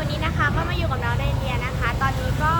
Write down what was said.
วันนี้นะคะก็มาอยู่กับน้องเดนเดียนะคะ ตอนนี้ก็